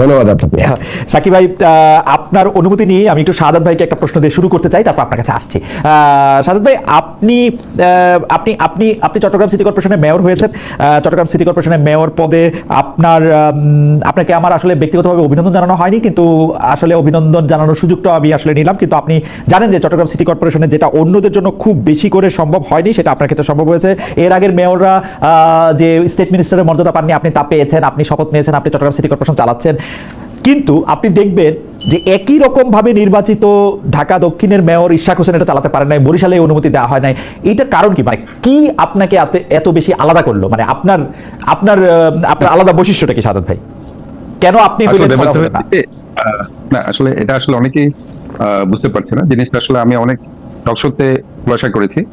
ধন্যবাদ আপনাকে। সাকিব ভাই আপনার অনুমতি নিয়ে আমি একটু সাদাত ভাইকে একটা প্রশ্ন দিয়ে শুরু করতে চাই তারপর আপনার কাছে আসছি। সাদাত ভাই আপনি আপনি আপনি আপনি চট্টগ্রাম সিটি কর্পোরেশনের মেয়র হয়েছেন। চট্টগ্রাম সিটি কর্পোরেশনের মেয়র পদে আপনার আপনাকে আমার আসলে ব্যক্তিগতভাবে অভিনন্দন জানানো হয়নি কিন্তু আসলে অভিনন্দন জানানোর সুযোগটা আমি আসলে নিলাম। কিন্তু আপনি জানেন যে চট্টগ্রাম সিটি কর্পোরেশনে যেটা অন্যদের জন্য খুব বেশি করে সম্ভব হয়নি সেটা আপনার ক্ষেত্রে সম্ভব হয়েছে। এর আগের মেয়ররা যে স্টেট মিনিস্টারের মর্যাদা পাননি আপনি তা পেয়েছেন আপনি শপথ নিয়েছেন আপনি চট্টগ্রাম সিটি কর্পোরেশন চালাচ্ছেন। কিন্তু আপনি দেখবেন যে একই রকম ভাবে নির্বাচিত ঢাকা দক্ষিণের মেয়র ইশাক হোসেন এটা চালাতে পারেন নাই বরিশালে অনুমতি দেওয়া হয় নাই। এইটার কারণ কি? মানে কি আপনাকে এত- বেশি আলাদা করল? মানে আপনার আপনার আপনার আলাদা বৈশিষ্ট্যটা কি সাদাত ভাই? কেন আপনি না? আসলে এটা আসলে অনেকেই বুঝতে পারছে না। জিনিসটা আসলে আমি অনেক টকশোতে খোলাসা করেছি।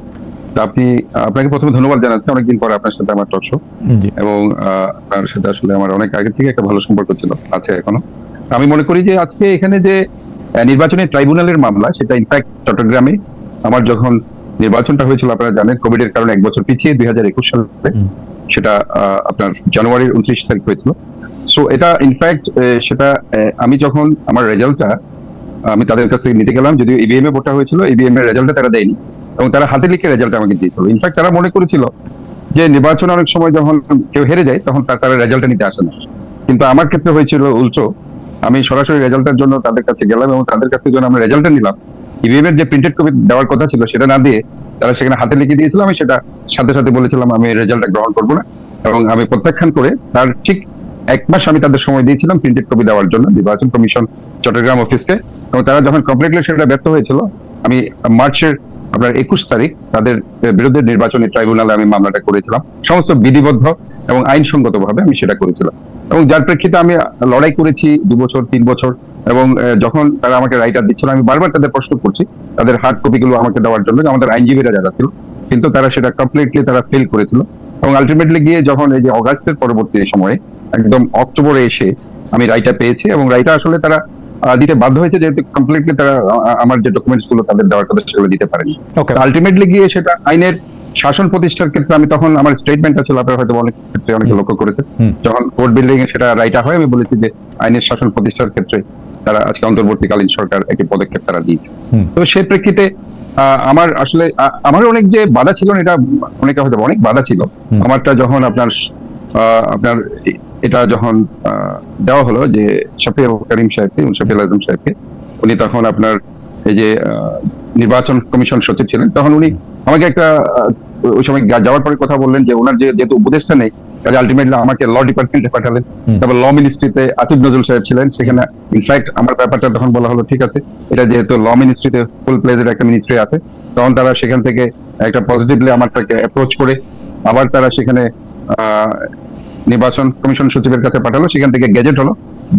আপনি আপনাকে প্রথমে ধন্যবাদ জানাচ্ছি। অনেকদিন পরে আপনার সাথে আমার টকশো জি। এবং আপনার সাথে আসলে আমার অনেক আগে থেকে একটা ভালো সম্পর্ক ছিল আছে এখনও। আমি মনে করি যে আজকে এখানে যে নির্বাচনী ট্রাইব্যুনালের মামলা সেটা ইনফ্যাক্ট চট্টগ্রামে আমার যখন নির্বাচনটা হয়েছিল আপনারা জানেন কোভিড এর কারণে এক বছর পিছিয়ে দুই হাজার একুশ সালে। সেটা আহ, আপনার জানুয়ারির উনত্রিশ তারিখ হয়েছিল। সো এটা ইনফ্যাক্ট সেটা আমি যখন আমার রেজাল্টটা আমি তাদের কাছ থেকে নিতে গেলাম যদিও ইভিএম এ ভোটটা হয়েছিল ইভিএম এর রেজাল্টটা তারা দেয়নি। এবং তারা হাতে লিখে রেজাল্ট আমাকে দিয়েছিল। ইনফ্যাক্ট তারা মনে করেছিল যে নির্বাচন অনেক সময় যখন কেউ হেরে যায়, তখন তারা রেজাল্টটা নিতে আসে না। কিন্তু আমার ক্ষেত্রে হয়েছিল উল্টো। আমি সরাসরি রেজাল্টের জন্য তাদের কাছে গেলাম এবং তাদের কাছে যখন আমরা রেজাল্টটা নিলাম ইভিএম এর যে প্রিন্টেড কপি দেওয়ার কথা ছিল, সেটা না দিয়ে তারা সেখানে হাতে লিখে দিয়েছিল। আমি সেটা সাথে সাথে বলেছিলাম, আমি রেজাল্টটা গ্রহণ করব না। এবং আমি প্রত্যাখ্যান করে তার ঠিক এক মাস আমি তাদের সময় দিয়েছিলাম প্রিন্টেড কপি দেওয়ার জন্য, নির্বাচন কমিশন, চট্টগ্রাম অফিসকে এবং তারা যখন কমপ্লিটলি সেটা ব্যর্থ হয়েছিল। আমি মার্চের আপনার একুশ তারিখ তাদের বিরুদ্ধে নির্বাচনী ট্রাইব্যুনালে আমি মামলাটা করেছিলাম। সমস্ত বিধিবদ্ধ এবং আইনসঙ্গত ভাবে আমি সেটা করেছিলাম। এবং যার প্রেক্ষিতে আমি লড়াই করেছি দু বছর, তিন বছর এবং যখন তারা আমাকে রাইটার দিচ্ছিল, আমি বারবার তাদের প্রশ্ন করছি, তাদের হার্ড কপিগুলো আমাকে দেওয়ার জন্য আমাদের আইনজীবীরা যারা ছিল, কিন্তু তারা সেটা কমপ্লিটলি তারা ফেল করেছিল। এবং আলটিমেটলি গিয়ে যখন এই যে অগাস্টের পরবর্তী সময়ে, একদম অক্টোবরে এসে আমি রায়টা পেয়েছি এবং রায়টা আসলে তারা দিতে বাধ্য হয়েছে যেহেতু কমপ্লিটলি তারা আমার যে ডকুমেন্টসগুলো তাদের দেওয়ার কথা সেগুলো দিতে পারেনি। আলটিমেটলি গিয়ে সেটা আইনের শাসন প্রতিষ্ঠার ক্ষেত্রে আমি তখন আমার স্টেটমেন্টটা ছিল আপনারা হয়তো অনেক ক্ষেত্রে অনেকে লক্ষ্য করেছে যখন কোর্ট বিল্ডিং এ সেটা রাইটা হয় আমি বলেছি যে আইনের শাসন প্রতিষ্ঠার ক্ষেত্রে তারা আজকে অন্তর্বর্তীকালীন সরকার একটি পদক্ষেপ তারা দিয়েছে। তো সেই প্রেক্ষিতে আহ, আমার আসলে আমার অনেক যে বাধা ছিল এটা অনেকে হয়তো অনেক বাধা ছিল। আমারটা যখন আপনার আহ, আপনার এটা যখন দেওয়া হলো যে শফিউল করিম সাহেবকে শফিউল আজম সাহেবকে উনি তখন আপনার এই যে নির্বাচন কমিশন সচিব ছিলেন তখন উনি আমাকে একটা ওই সময় যাওয়ার পরে কথা বললেন যে ওনার যেহেতু উপদেষ্টা নেই কাজে আলটিমেটলি আমাকে ল ডিপার্টমেন্টে পাঠালেন। তারপর ল মিনিস্ট্রিতে আসিফ নজরুল সাহেব ছিলেন সেখানে ইনফ্যাক্ট আমার ব্যাপারটা তখন বলা হলো ঠিক আছে এটা যেহেতু ল মিনিস্ট্রিতে ফুল প্লেজের একটা মিনিস্ট্রি আছে তখন তারা সেখান থেকে একটা পজিটিভলি আমারটাকে অ্যাপ্রোচ করে আবার তারা সেখানে আহ, নির্বাচন কমিশন সচিবের কাছে পাঠালো সেখান থেকে গেজেট হলো।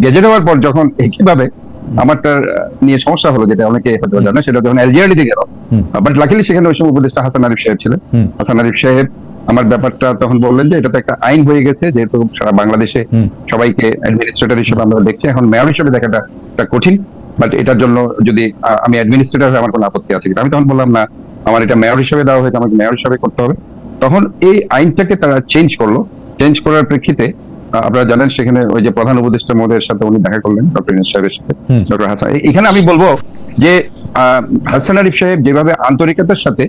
গেজেট হওয়ার পর যখন একইভাবে আমারটা নিয়ে সমস্যা হলো যেটা অনেকে হয়তো জানে সেটা যখন এলজিআরডি তে গেল। বাট লাকিলি সেখানে ওই সময় উপদেষ্টা হাসান আরিফ সাহেব ছিলেন। হাসান আরিফ সাহেব আমার ব্যাপারটা তখন বললেন যে এটা তো একটা আইন হয়ে গেছে যেহেতু সারা বাংলাদেশে সবাইকে অ্যাডমিনিস্ট্রেটর হিসেবে আমরা দেখছি। এখন মেয়র হিসেবে দেখাটা একটা কঠিন বাট এটার জন্য যদি আমি অ্যাডমিনিস্ট্রেটর আমার কোনো আপত্তি আছে কিনা। আমি তখন বললাম না আমার এটা মেয়র হিসেবে দেওয়া হয়েছে আমাকে মেয়র হিসেবে করতে হবে। তখন এই আইনটাকে তারা চেঞ্জ করল। চেঞ্জ করার প্রেক্ষিতে আপনারা জানেন সেখানে ওই যে প্রধান উপদেষ্টা মহোদয়ের সাথে উনি দেখা করলেন ডক্টর ইউনুস সাহেবের সাথে ডক্টর হাসান এখানে আমি বলব যে হাসান আরিফ সাহেব যেভাবে আন্তরিকতার সাথে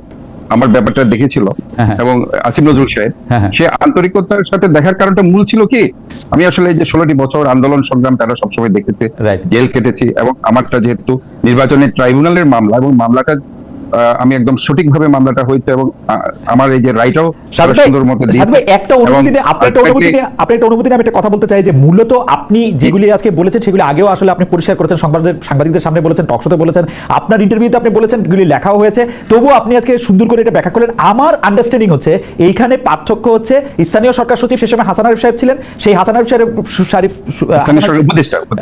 আমার ব্যাপারটা দেখেছিল হ্যাঁ, হ্যাঁ। এবং আসিফ নজরুল সাহেব হ্যাঁ। সে আন্তরিকতার সাথে দেখার কারণটা মূল ছিল কি আমি আসলে যে ষোলোটি বছর আন্দোলন সংগ্রাম তারা সবসময় দেখেছে. জেল কেটেছি এবং আমারটা যেহেতু নির্বাচনের ট্রাইব্যুনালের মামলা এবং মামলাটা আমি একদম সঠিকভাবে মামলাটা হয়েছে এবং আমার এই যে ভাই, সুন্দর মতো একটা অনুভূতি এবং নিয়ে আপনার একটা অনুভূতি ultimately- নিয়ে আপনার একটা অনুভূতি নিয়ে আমি একটা কথা বলতে চাই যে মূলত আপনি যেগুলি আজকে বলেছেন সেগুলি আগেও আসলে আপনি পরিষ্কার করেছেন সংবাদের সাংবাদিকদের সামনে বলেছেন টকশোতে বলেছেন আপনার ইন্টারভিউতে আপনি বলেছেন এগুলি লেখাও হয়েছে। তবুও আপনি আজকে সুন্দর করে এটা ব্যাখ্যা করলেন। আমার আন্ডারস্ট্যান্ডিং হচ্ছে এইখানে পার্থক্য হচ্ছে স্থানীয় সরকার সচিব সে সময় হাসান আরিফ সাহেব ছিলেন সেই হাসান আরিফ সাহেব শারিফ স্থানীয় সরকার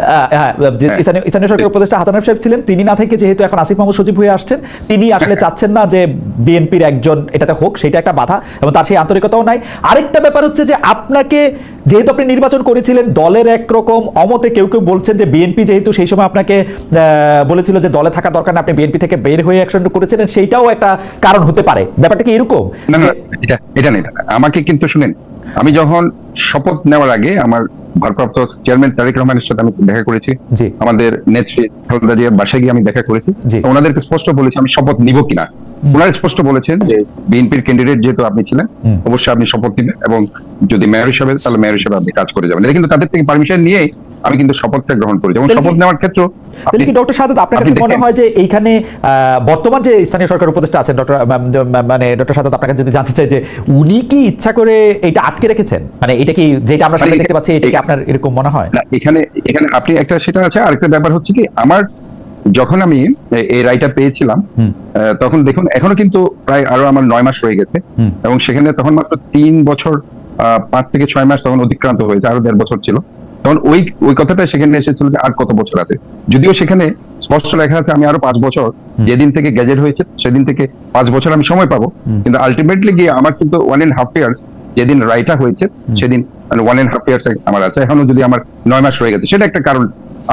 হ্যাঁ, হ্যাঁ। স্থানীয়- স্থানীয় সরকার উপদেষ্টা হাসান আরিফ সাহেব ছিলেন তিনি না থেকে যেহেতু এখন আসিফ মাহমুদ সচিব হয়ে আসছেন তিনি আসলে চাচ্ছেন না যে বিএনপির একজন এটাতে হোক, সেটা একটা বাধা এবং তার সেই আন্তরিকতাও নাই। আরেকটা ব্যাপার হচ্ছে যে আপনাকে, যেহেতু আপনি নির্বাচন করেছিলেন, দলের একরকম অমতে কেউ কেউ বলছেন যে বিএনপি যেহেতু সেই সময় আপনাকে বলেছিল যে দলে থাকা দরকার না, আপনি বিএনপি থেকে বের হয়ে অ্যাকশন করেছিলেন সেইটাও একটা কারণ হতে পারে। ব্যাপারটা কি এরকম? না এটা এটা না এটা না। আমাকে কিন্তু শুনেন আমি যখন শপথ নেওয়ার আগে আমার ভারপ্রাপ্ত চেয়ারম্যান তারেক রহমানের সাথে আমি দেখা করেছি আমাদের নেত্রী খালেদা জিয়ার বাসায় গিয়ে আমি দেখা করেছি। ওনাদেরকে স্পষ্ট বলেছি আমি শপথ নিব কিনা। ওনারা স্পষ্ট বলেছেন যে বিএনপির ক্যান্ডিডেট যেহেতু আপনি ছিলেন অবশ্যই আপনি শপথ নেবেন এবং যদি মেয়র হিসাবে তাহলে মেয়র হিসাবে আপনি কাজ করে যাবেন। এটা কিন্তু তাদের থেকে পারমিশন নিয়ে আমি কিন্তু শপথটা গ্রহণ করি। যেমন শপথ নেওয়ার ক্ষেত্রে তাহলে কি ডক্টর সাদাত আপনার কাছে মনে হয় যে এইখানে বর্তমান যে স্থানীয় সরকার উপদেষ্টা আছেন ডক্টর মানে ডক্টর সাদাত আপনার কাছে যদি জানতে চাই যে উনি কি ইচ্ছা করে এটা আটকে রেখেছেন? মানে এটা কি যেটা আমরা সামনে মানে দেখতে পাচ্ছি এটা কি আপনার এরকম মনে হয়? না এখানে এখানে আপনি একটা সেটা আছে আরেকটা ব্যাপার হচ্ছে কি আমার যখন আমি এই রায়টা পেয়েছিলাম তখন দেখুন এখনও কিন্তু প্রায় আরও আমার নয় মাস হয়ে গেছে এবং সেখানে তখন মাত্র তিন বছর আহ, পাঁচ থেকে ছয় মাস তখন অতিক্রান্ত হয়েছে আরও দেড় বছর ছিল। তখন ওই ওই কথাটা সেখানে এসেছিল যে আর কত বছর আছে। যদিও সেখানে স্পষ্ট লেখা আছে আমি আরও পাঁচ বছর যেদিন থেকে গ্যাজেট হয়েছে সেদিন থেকে পাঁচ বছর আমি সময় পাবো। কিন্তু আলটিমেটলি গিয়ে আমার কিন্তু ওয়ান এন্ড হাফ ইয়ার্স যেদিন রায়টা হয়েছে সেদিন ওয়ান এন্ড হাফ ইয়ার্স আমার আছে। এখনও যদি আমার নয় মাস হয়ে গেছে সেটা একটা কারণ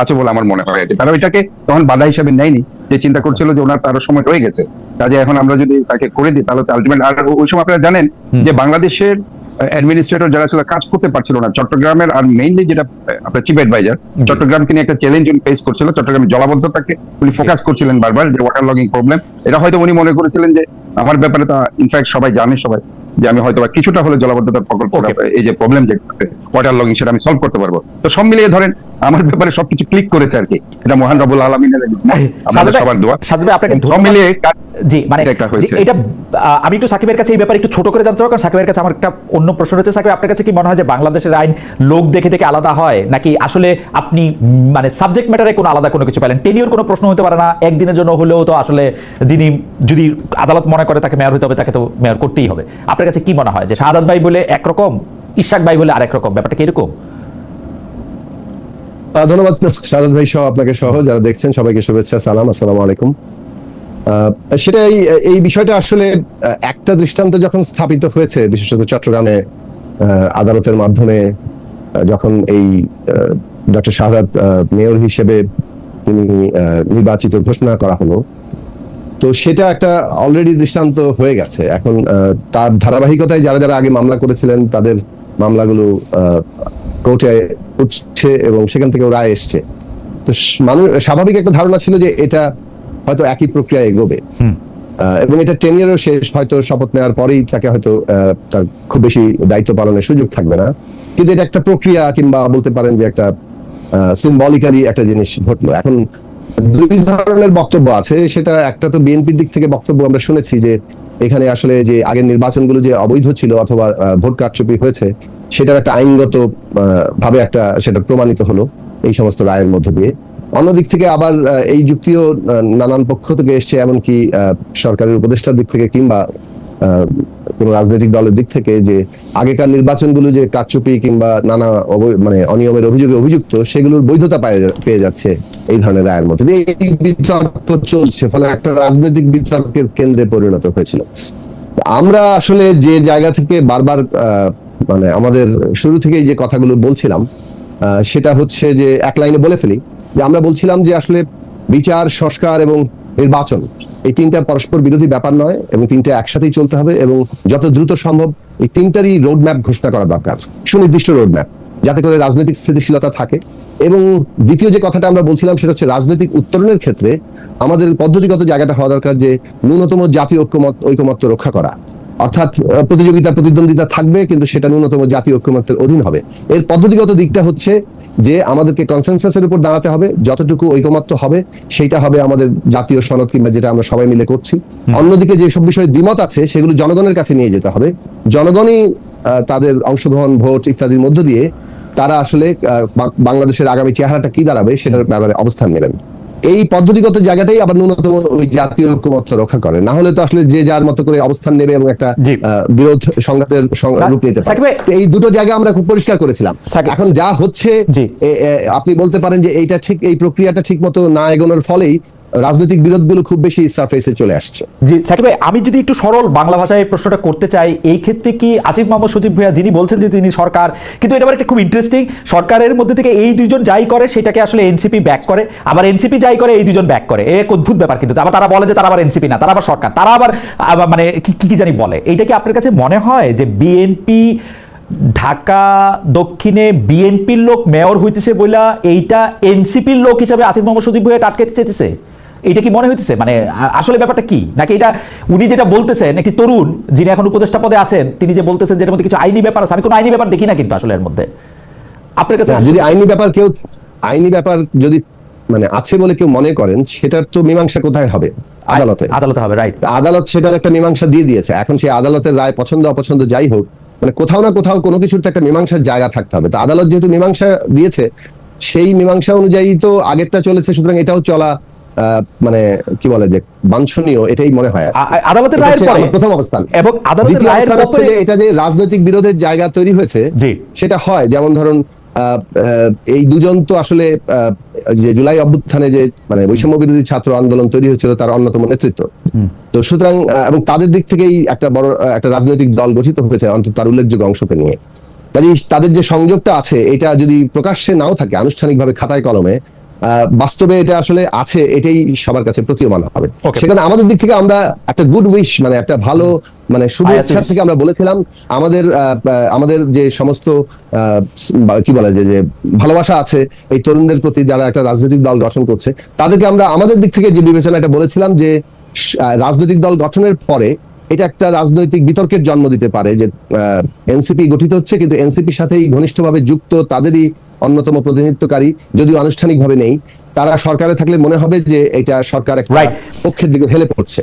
আছে বলে আমার মনে হয় তারা ওইটাকে তখন বাধা হিসাবে নেয়নি যে চিন্তা করছিল যে ওনার তারও সময় রয়ে গেছে। কাজে এখন আমরা যদি তাকে করে দিই তাহলে আলটিমেট আর ওই সময় আপনারা জানেন যে বাংলাদেশের অ্যাডমিনিস্ট্রেটর যারা ছিল কাজ করতে পারছিল না। চট্টগ্রামের আর মেইনলি যেটা আপনার চিফ অ্যাডভাইজার চট্টগ্রামকে নিয়ে একটা চ্যালেঞ্জ উনি ফেস করছিল। চট্টগ্রামের জলাবদ্ধতাকে উনি ফোকাস করছিলেন বারবার যে ওয়াটার লগিং প্রবলেম এটা হয়তো উনি মনে করেছিলেন যে আমার ব্যাপারে তা ইনফ্যাক্ট সবাই জানে সবাই। যে আমি হয়তো বা কিছুটা হলে জলাবদ্ধতার প্রকল্প এই যে প্রবলেম যে ওয়াটার লগিং সেটা আমি সলভ করতে পারব। তো সব মিলিয়ে ধরেন আমার ব্যাপারে সবকিছু ক্লিক করেছে আর কি। এটা মহান রবুল আলমিনের আমাদের সবার দোয়া। আপনাকে মিলিয়ে জি মানে এটা আমি একটু সাকিবের কাছে এই ব্যাপারে একটু ছোট করে জানতে চাই কারণ সাকিবের কাছে আমার একটা অন্য প্রশ্ন রয়েছে। সাকিব আপনার কাছে কি মনে হয় যে বাংলাদেশের আইন লোক দেখে দেখে আলাদা হয়? নাকি আসলে আপনি মানে সাবজেক্ট ম্যাটারে কোনো আলাদা কোনো কিছু পেলেন টেনিওর কোনো প্রশ্ন হতে পারে না একদিনের জন্য হলেও তো আসলে যিনি যদি আদালত মনে করে তাকে মেয়র হতে হবে তাকে তো মেয়র করতেই হবে। আপনার কাছে কি মনে হয়? যে শাহাদাত ভাই বলে একরকম ইশাক ভাই বলে আরেক রকম ব্যাপারটা কি এরকম আহ, ধন্যবাদ ভাই সহ আপনাকে সহ যারা দেখছেন সবাইকে শুভেচ্ছা সালাম আলাইকুম। এই বিষয়টা আসলে একটা দৃষ্টান্ত যখন স্থাপিত হয়েছে বিশেষত চট্টগ্রামে আদালতের মাধ্যমে যখন এই ডক্টর শাহাদ মেয়র হিসেবে তিনি নির্বাচিত ঘোষণা করা হলো তো সেটা একটা অলরেডি দৃষ্টান্ত হয়ে গেছে। এখন তার ধারাবাহিকতায় যারা যারা আগে মামলা করেছিলেন তাদের মামলাগুলো কোর্টে উঠছে এবং সেখান থেকে রায় এসছে। তো মানুষ স্বাভাবিক একটা ধারণা ছিল যে এটা হয়তো একই প্রক্রিয়া এগোবে। এবং এটা টেন ইয়ারও শেষ হয়তো শপথ নেওয়ার পরেই তাকে হয়তো তার খুব বেশি দায়িত্ব পালনের সুযোগ থাকবে না। কিন্তু এটা একটা প্রক্রিয়া কিংবা বলতে পারেন যে একটা সিম্বলিক্যালি একটা জিনিস ঘটলো। এখন দুই ধরনের বক্তব্য আছে। সেটা একটা তো বিএনপির দিক থেকে বক্তব্য আমরা শুনেছি যে, এখানে আসলে যে আগের নির্বাচনগুলো যে অবৈধ ছিল অথবা ভোট কারচুপি হয়েছে, সেটার একটা আইনগত ভাবে একটা সেটা প্রমাণিত হলো এই সমস্ত রায়ের মধ্য দিয়ে। অন্যদিক থেকে আবার এই যুক্তিও নানান পক্ষ থেকে এসছে, এমনকি সরকারের উপদেষ্টার দিক থেকে কিংবা কোন রাজনৈতিক দলের দিক থেকে যে আগেকার নির্বাচনগুলো যে কারচুপি কিংবা নানা মানে অনিয়মের অভিযোগে অভিযুক্ত, সেগুলোর বৈধতা পেয়ে যাচ্ছে এই ধরনের রায়ের মধ্যে। এই বিতর্ক চলছে, ফলে একটা রাজনৈতিক বিতর্কের কেন্দ্রে পরিণত হয়েছিল। আমরা আসলে যে জায়গা থেকে বারবার মানে আমাদের শুরু থেকেই যে কথাগুলো বলছিলাম সেটা হচ্ছে যে এক লাইনে বলে ফেলি। যে আমরা বলছিলাম যে আসলে বিচার, সংস্কার এবং নির্বাচন। এই তিনটা পরস্পর বিরোধী ব্যাপার নয় এবং তিনটা একসাথেই চলতে হবে এবং যত দ্রুত সম্ভব এই তিনটারই রোডম্যাপ ঘোষণা করা দরকার, সুনির্দিষ্ট রোডম্যাপ যাতে করে রাজনৈতিক স্থিতিশীলতা থাকে। এবং দ্বিতীয় যে কথাটা আমরা বলছিলাম সেটা হচ্ছে রাজনৈতিক উত্তরণের ক্ষেত্রে আমাদের পদ্ধতিগত জায়গাটা হওয়া দরকার যে ন্যূনতম জাতীয় ঐক্যমত ঐকমত্য রক্ষা করা। অর্থাৎ প্রতিযোগিতা প্রতিদ্বন্দ্বিতা থাকবে কিন্তু সেটা ন্যূনতম জাতীয় ঐক্যমত্যের অধীন হবে। এর পদ্ধতিগত দিকটা হচ্ছে যে আমাদেরকে কনসেনসাসের উপর দাঁড়াতে হবে যতটুকু ঐকমত্য হবে সেটা হবে আমাদের জাতীয় সনদ কিংবা যেটা আমরা সবাই মিলে করছি। অন্যদিকে যে সব বিষয়ে দ্বিমত আছে সেগুলো জনগণের কাছে নিয়ে যেতে হবে। জনগণই তাদের অংশগ্রহণ ভোট ইত্যাদির মধ্য দিয়ে তারা আসলে বাংলাদেশের আগামী চেহারাটা কি দাঁড়াবে সেটার ব্যাপারে অবস্থান নেবেন। এই পদ্ধতিগত জায়গাটাই আবার ন্যূনতম ওই জাতীয় ঐক্যমত্য রক্ষা করে। না হলে তো আসলে যে যার মতো করে অবস্থান নেবে এবং একটা বিরোধ সংঘাতের রূপ নিতে পারে। এই দুটো জায়গা আমরা খুব পরিষ্কার করেছিলাম। এখন যা হচ্ছে আপনি বলতে পারেন যে এইটা ঠিক এই প্রক্রিয়াটা ঠিক মতো না এগোনোর ফলেই রাজনৈতিক বিরোধগুলো খুব বেশি সারফেসে চলে আসছে। জি, সাকিব ভাই, আমি যদি একটু সরল বাংলা ভাষায় প্রশ্নটা করতে চাই, এই ক্ষেত্রে কি আসিফ মোহাম্মদ সজীব ভুইয়া যিনি বলছেন যে তিনি সরকার, কিন্তু এটা একটা খুব ইন্টারেস্টিং সরকারের মধ্যে থেকে এই দুইজন যাই করে, সেটাকে আসলে এনসিপি ব্যাক করে, আবার এনসিপি যাই করে, এই দুজন ব্যাক করে। এক অদ্ভুত ব্যাপার কিন্তু, আবার তারা বলে যে তারা আবার এনসিপি না, তারা আবার সরকার, তারা আবার মানে কি কি জানি বলে। এইটা কি আপনার কাছে মনে হয় যে বিএনপি ঢাকা, দক্ষিণে বিএনপির লোক মেয়র হইতেছে বইলা এইটা এনসিপির লোক হিসাবে আসিফ মোহাম্মদ সজীব ভুইয়া আটকাতে চেতেছে এইটা কি মনে হইতেছে? মানে আসলে ব্যাপারটা কি? নাকি এটা উনি যেটা বলতেছেন একটি তরুণ যিনি এখন উপদেষ্টা পদে আছেন তিনি যে বলতেছেন যে এর মধ্যে কিছু আইনি ব্যাপার আছে আমি কোনো আইনি ব্যাপার দেখি না কিন্তু আসলে এর মধ্যে। আপনার কাছে যদি আইনি ব্যাপার কেউ আইনি ব্যাপার যদি মানে আছে বলে কেউ মনে করেন সেটার তো মীমাংসা কোথায় হবে? আদালতে। আদালতে হবে রাইট আদালত সেটার একটা মীমাংসা দিয়ে দিয়েছে। এখন সেই আদালতের রায় পছন্দ অপছন্দ যাই হোক মানে কোথাও না কোথাও কোনো কিছুর তো একটা মীমাংসার জায়গা থাকতে হবে। তো আদালত যেহেতু মীমাংসা দিয়েছে সেই মীমাংসা অনুযায়ী তো আগেরটা চলেছে সুতরাং এটাও চলা মানে কি বলে যে বাঞ্ছনীয় এটাই মনে হয় আদালতের রায়ের পরে প্রথম অবস্থান। এবং আদালতের রায়ের হচ্ছে যে এটা যে রাজনৈতিক বিরোধের জায়গা তৈরি হয়েছে সেটা হয়। যেমন ধরুন এই দুজন তো আসলে যে জুলাই অভ্যুত্থানে যে মানে বৈষম্য বিরোধী ছাত্র আন্দোলন তৈরি হয়েছিল তার অন্যতম নেতৃত্ব। তো সুতরাং এবং তাদের দিক থেকেই একটা বড় একটা রাজনৈতিক দল গঠিত হয়েছে অন্তত তার উল্লেখযোগ্য অংশকে নিয়ে। তাদের যে সংযোগটা আছে এটা যদি প্রকাশ্যে নাও থাকে আনুষ্ঠানিকভাবে খাতায় কলমে বাস্তবে এটা আসলে আছে এটাই সবার কাছে প্রতীয়মান হবে সেখানে আমাদের দিক থেকে আমরা একটা গুড উইশ মানে একটা ভালো মানে শুভেচ্ছা wish. থেকে আমরা বলেছিলাম আমাদের আমাদের যে সমস্ত আহ, কি বলে যে যে ভালোবাসা আছে এই তরুণদের প্রতি যারা একটা রাজনৈতিক দল গঠন করছে তাদেরকে আমরা আমাদের দিক থেকে যে বিবেচনা এটা বলেছিলাম যে রাজনৈতিক দল গঠনের পরে এটা একটা রাজনৈতিক বিতর্কের জন্ম দিতে পারে যে এনসিপি গঠিত হচ্ছে কিন্তু এনসিপির সাথেই ঘনিষ্ঠভাবে যুক্ত তাদেরই অন্যতম প্রতিনিধিত্বকারী যদিও আনুষ্ঠানিকভাবে নেই তারা সরকারে থাকলে মনে হবে যে এটা সরকার একটা. পক্ষের দিকে হেলে পড়ছে